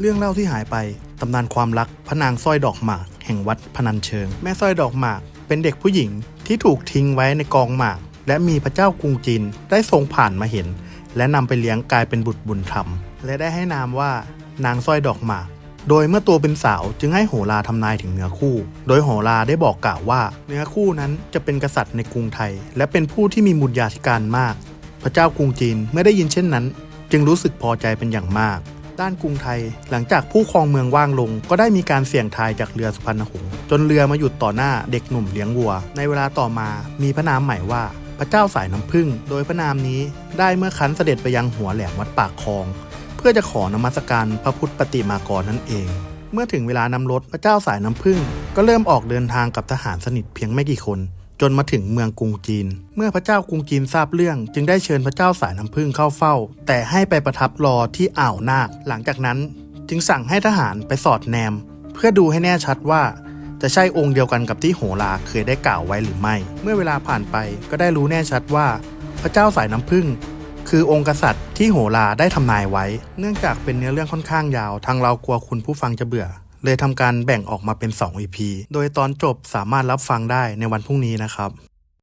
เรื่องเล่าที่หายไป ตำนานความรักพระนางสร้อยดอกหมาก แห่งวัดพนัญเชิง แม่สร้อยดอกหมาก เป็นเด็กผู้หญิงที่ถูกทิ้งไว้ในกองหมาก และมีพระเจ้ากรุงจีนได้ทรงผ่านมาเห็น และนำไปเลี้ยงกลายเป็นบุตรบุญธรรม และได้ให้นามว่านางสร้อยดอกหมาก โดยเมื่อตัวเป็นสาวจึงให้โหราทำนายถึงเนื้อคู่ โดยโหราได้บอกกล่าวว่า เนื้อคู่นั้นจะเป็นกษัตริย์ในกรุงไทย และเป็นผู้ที่มีมุญญาธิการมาก พระเจ้ากรุงจีนเมื่อได้ยินเช่นนั้น จึงรู้สึกพอใจเป็นอย่างมาก ด้านกรุงไทย หลังจากผู้ครองเมืองว่างลง ก็ได้มีการเสี่ยงทายจากเรือสุพรรณหงส์จนเรือมาหยุดต่อหน้าเด็กหนุ่มเลี้ยงวัว ในเวลาต่อมามีพระนามใหม่ว่าพระเจ้าสายน้ำผึ้งโดยพระนามนี้ได้เมื่อคันเสด็จไปยังหัวแหลมวัดปากคลอง เพื่อจะขอนมัสการพระพุทธปฏิมากรนั่นเอง เมื่อถึงเวลานำรถพระเจ้าสายน้ำผึ้งก็เริ่มออกเดินทางกับทหารสนิทเพียงไม่กี่คน จนมาถึงเมืองกรุงจีน เมื่อพระเจ้ากรุงจีนทราบเรื่อง จึงได้เชิญพระเจ้าสายน้ำผึ้งเข้าเฝ้า แต่ให้ไปประทับรอที่อ่าวนาค หลังจากนั้น จึงสั่งให้ทหารไปสอดแนม เพื่อดูให้แน่ชัดว่าจะใช่องค์เดียวกันกับที่โหราเคยได้กล่าวไว้หรือไม่ เมื่อเวลาผ่านไปก็ได้รู้แน่ชัดว่า พระเจ้าสายน้ำผึ้งคือองค์กษัตริย์ที่โหราได้ทำนายไว้ เนื่องจากเป็นเนื้อเรื่องค่อนข้างยาว ทางเรากลัวคุณผู้ฟังจะเบื่อ เลยทำการแบ่งออกมาเป็น 2 EP โดยตอนจบสามารถรับฟังได้ในวันพรุ่งนี้นะครับ